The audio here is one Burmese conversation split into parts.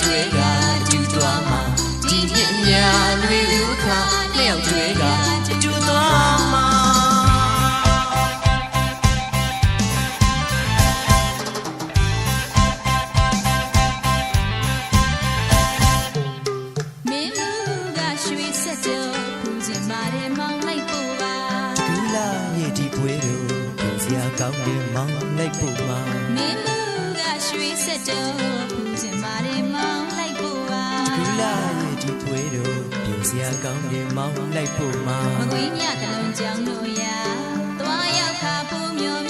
လျှောက်ကျွဲကကျူသွားမှာဒီနှစ်များလွေဥခါလျှောက်ကျွဲကကျူသွားမှာမင်းလူကရွှေဆက်ကြောပူခြင်းပါတယ်မောင်းလိုက်ဖို့ပါဒူလာရဲ့ဒီပွဲတို့ပြင်စရာကောင်းတယ်မောင်းလိုက်ဖို့မှာမင်းလူကရွှေဆက်ကြောပူခြင်းပါတ ပြင်စရာကောင်းတယ်မောင်းလိုက်ဖို့မှာမကွေးမြတလုံးကြောင်းတို့ရာသွားရောက်ခါဖို့မျိုးမ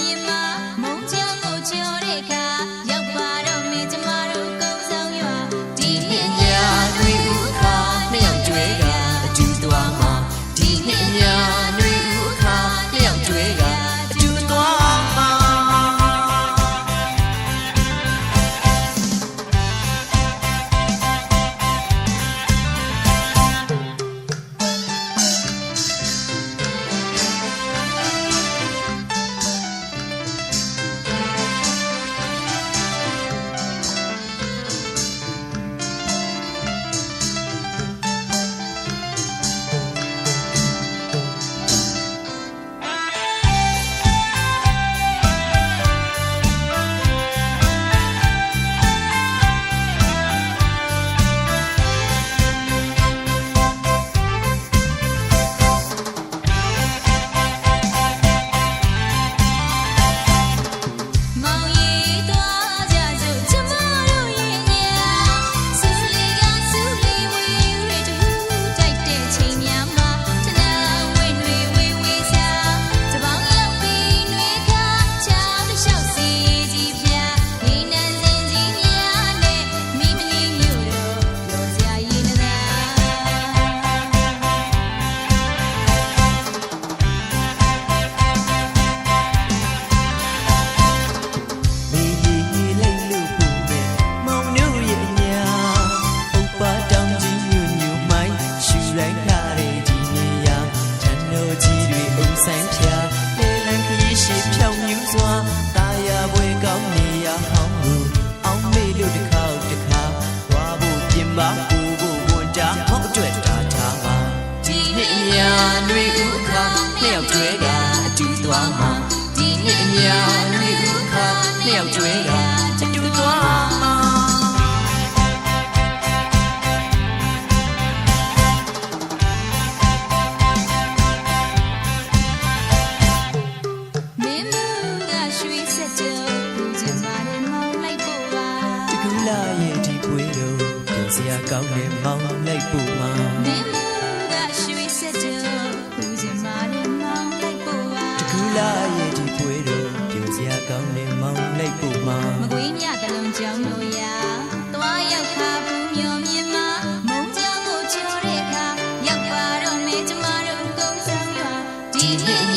ြင်မှာမုံ ညာတွေဥခါလျှောက်ကျွဲကအတူသွားမှာဒီနှစ်ညာတွေဥခါလျှောက်ကျွဲကအတူသွားမှာမင်းလူကရွှေဆက်ကြောပူခြင်းပါတယ်မောင်း လာရဲ့ဒီပွေတော့ပြုံစရာကောင်းနေမောင်းလိုက်ဖို့မှာမကွေးမြတလုံးကြောင်းလို့ရာသွားရောက်ခါဘူးမျောမြင်မှာမုံကြောင်းကိုချိုးတဲ့အခါရောက်ပါတော့မေကျမတို့ကုန်းဆောင်ရွာဒီနေ့